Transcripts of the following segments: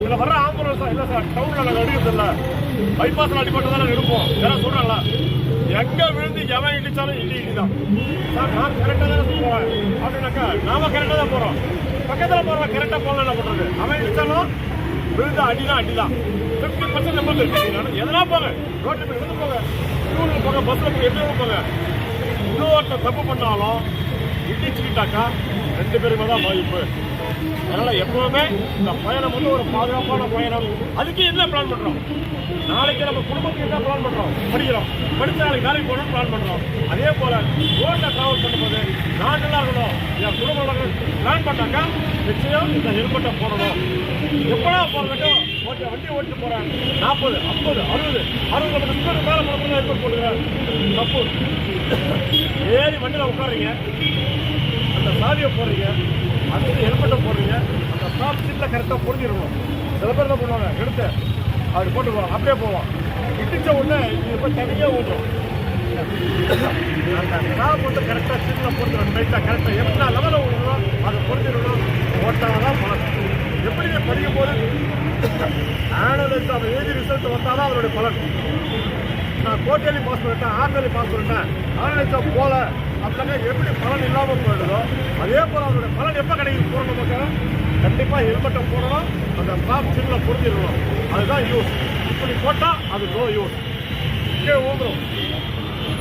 இதுல வர ஆம்புலன்ஸ் இல்ல சார் டவுன்ல நாங்க எடுக்கிறது இல்ல. பைபாஸ்ல அடிபட்டு தான் நாங்க எடுப்போம் யாராவது சொல்றாங்களா? எங்க விழுந்து எவன் இடிச்சாலும் இடி இடிதான் சார் நான் கரெக்டா தான் போறேன் அப்படின்னாக்கா நாம கரெக்டா தான் போறோம். பக்கத்துல போறோம் கரெக்டா போகலாம் என்ன பண்றது? அவன் இடிச்சாலும் விழுந்து அடிதான் அடிதான். பிப்டி பர்சன்ட் நம்பர் இருக்கு. எதனா போங்க. ரோட்ல போய் எடுத்து போங்க. ஸ்கூலுக்கு போங்க பஸ்ல போய் எப்படி போங்க. இன்னொருத்தர் தப்பு பண்ணாலும் இடிச்சுக்கிட்டாக்கா ரெண்டு பேருமே தான் பாதிப்பு. அதனால் எப்பவுமே இந்த பயணம் வந்து ஒரு பாதுகாப்பான பயணம். அதுக்கு என்ன பிளான் பண்ணுறோம் நாளைக்கு நம்ம குடும்பத்துக்கு என்ன பிளான் பண்ணுறோம் படிக்கிறோம். படித்த நாளைக்கு வேலைக்கு போகணும்னு பிளான் பண்ணுறோம் அதே போல் ரோட்ல ட்ராவல் பண்ணும்போது நான் நல்லா இருக்கணும். என் குடும்பம் இருக்கணும் பிளான் பண்ணாக்கா நிச்சயம் இந்த ஹெல்மெட்டை போடணும். எப்படா போறதுக்கும் ஓட்ட வண்டி ஓட்டிட்டு போறேன். நாற்பது ஐம்பது அறுபது அறுபது நம்ம ஸ்பீடு மேல போனோம்னா ஹெல்மெட் போட்டுக்கிறேன் தப்பு. ஏறி வண்டியில் உட்காருங்க அந்த சாவியை போடுறீங்க. அடுத்து ஹெல்மெட்டை ஸ்டாப் சீட்டில் கரெக்டாக பொருந்திடணும் சில பேர் என்ன பண்ணுவாங்க? எடுத்து அப்படி போட்டு போவாங்க அப்படியே போவோம். இடிச்ச உடனே இது போய் தனியாக ஓடும் அந்த ஸ்டாப் வந்து கரெக்டாக சீட்டில் பொருந்தணும் டைட்டாக கரெக்டாக எத்தனை லெவலில் விடணும் அதை பொருந்திடணும் ஓட்டாக தான் பலன் எப்படி நீ படிக்கும் போது? ஆனலைஸ் ஆஃப் ஏஜ் ரிசல்ட் வந்தாலும் தான் அதனுடைய பலன். நான் கோட்டையிலையும் பாஸ் பண்ணிட்டேன் ஆர்டர்லையும் பாஸ் பண்ணிட்டேன். ஆன்லைன் போகல அப்படின்னா எப்படி பலன் இல்லாமல் போயிடுதோ? அதே போல் அதோட பலன் எப்போ கிடைக்கும் போகணும் நமக்கு கண்டிப்பாக ஹெல்மெட்டை போடணும். அந்த டாப் சின்ன புரிஞ்சிடணும் அதுதான் யூஸ் இப்படி போட்டால் அது நோ யூஸ் கீழே ஊந்துடும்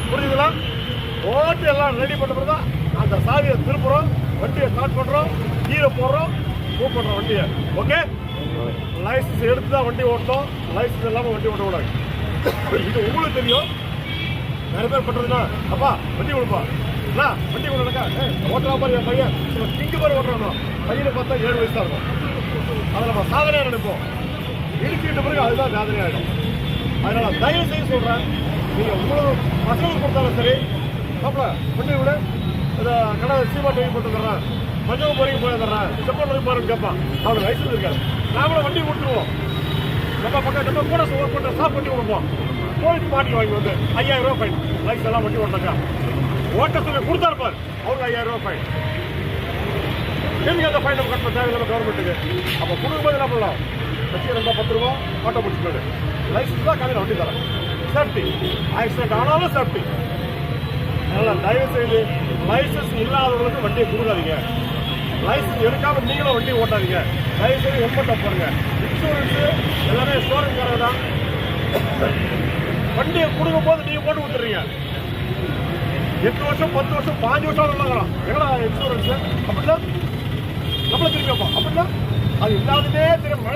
புரியுதுங்களா? ஓட்டு எல்லாம் ரெடி பண்ணுறது தான் அந்த சாவியை திருப்புறோம் வண்டியை ஸ்டார்ட் பண்ணுறோம் கீழே போடுறோம் மூவ் பண்ணுறோம் வண்டியை. ஓகே லைசன்ஸ் எடுத்து தான் வண்டி ஓட்டணும். லைசன்ஸ் இல்லாமல் வண்டி ஓட்டக்கூடாது. இது உங்களுக்கு தெரியும். நிறைய பேர் பண்ணுறதுன்னா அப்பா வண்டி கொடுப்பா. அண்ணா வண்டி நடக்கா. ஓட்டுறா பாரு என் பையன். திங்கு பாரு ஓட்டுறானோ பையனை பார்த்தா ஏழு வயசா இருக்கும். அதை நம்ம சாதனையாக நினைப்போம். இடிச்சுக்கிட்ட பிறகு அதுதான் சாதனை ஆகிடும் அதனால தயவு செய்து சொல்கிறேன் நீங்கள் உங்களோட பசங்களுக்கு கொடுத்தாலும் சரி மாப்பிள வண்டி விட. இந்த கடை சீமா டெய்லி போட்டு தர்றேன். மஞ்சள் போறீங்க போய் தர்றேன். செப்பல் போய் பாருன்னு கேட்பான். அவனுக்கு வயசு இருக்காது நாமளும் வண்டி கொடுத்துருவோம். நம்ம பக்கம் நம்ம கூட ஒரு போட்டு ஸ்டாப் பண்ணி கொடுப்போம். போயிட்டு மாட்டி வாங்கி வந்து ஐயாயிரம் ரூபாய் ஃபைன் லைஃப் எல்லாம் வண்டி ஓட்டாக்கா ஓட்ட சொல்லி கொடுத்தாரு பாரு. அவருக்கு ஐயாயிரம் ரூபாய் ஃபைன் எதுக்கு அந்த ஃபைன் நம்ம கட்டணும்? தேவையில்லாம கவர்மெண்ட்டுக்கு அப்போ கொடுக்கும்போது என்ன பண்ணலாம்? லட்சம் ரொம்ப பத்து ரூபா ஆட்டோ முடிச்சுக்கோடு லைசன்ஸ் தான் காலையில் வண்டி தரேன். சேஃப்டி ஆக்சிடென்ட் ஆனாலும் சேஃப்டி அதனால் தயவு செய்து லைசன்ஸ் இல்லாதவங்களுக்கு வண்டியை கொடுக்காதீங்க. லைசன்ஸ் எடுக்காம நீங்களும் வண்டி ஓட்டாதீங்க. தயவு செய்து ஹெல்மெட்டை போடுங்க. இன்சூரன்ஸு எல்லாமே ஷோரூம்காரங்க தான். வண்டியை கொடுக்கும் போது நீங்கள் போட்டு கொடுத்துறீங்க എട്ട് വർഷം പത്ത് വർഷം പാഞ്ച് വർഷമുള്ള കാണാം ഞങ്ങളാ ഇൻഷുറൻസ് അപ്പോഴ നമ്മളെ തിരിച്ചു അപ്പം അപ്പോഴ അത് എല്ലാതിന്റെ മഴ